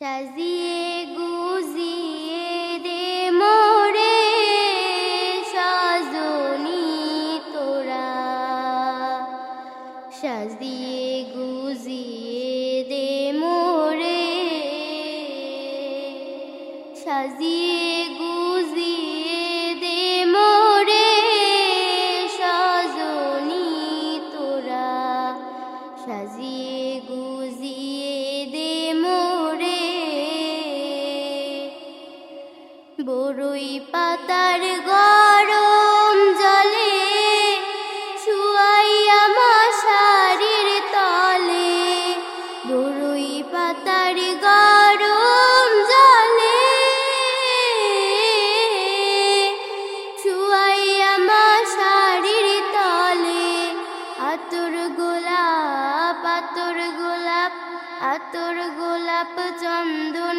সাজিয়ে গুজিয়ে দে মোরে সাজনি তোরা। সাজিয়ে গুজিয়ে দে মোরে সাজিয়ে বড়ই পাতার গরম জলে শুয়াইয়া মশারির তলে। বড়ই পাতার গরম জলে শুয়াইয়া মশারির তলে। আতর গোলাপ আতর গোলাপ আতর গোলাপ চন্দন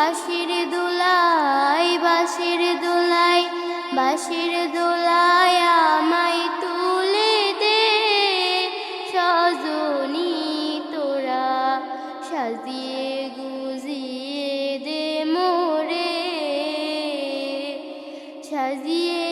বাঁশের দুলাই বাসির দুলাই বাসির দোলাই আমায় তুলে দে। সজনি তোরা সাজিয়ে গুজিয়ে দে মোরে। সাজিয়ে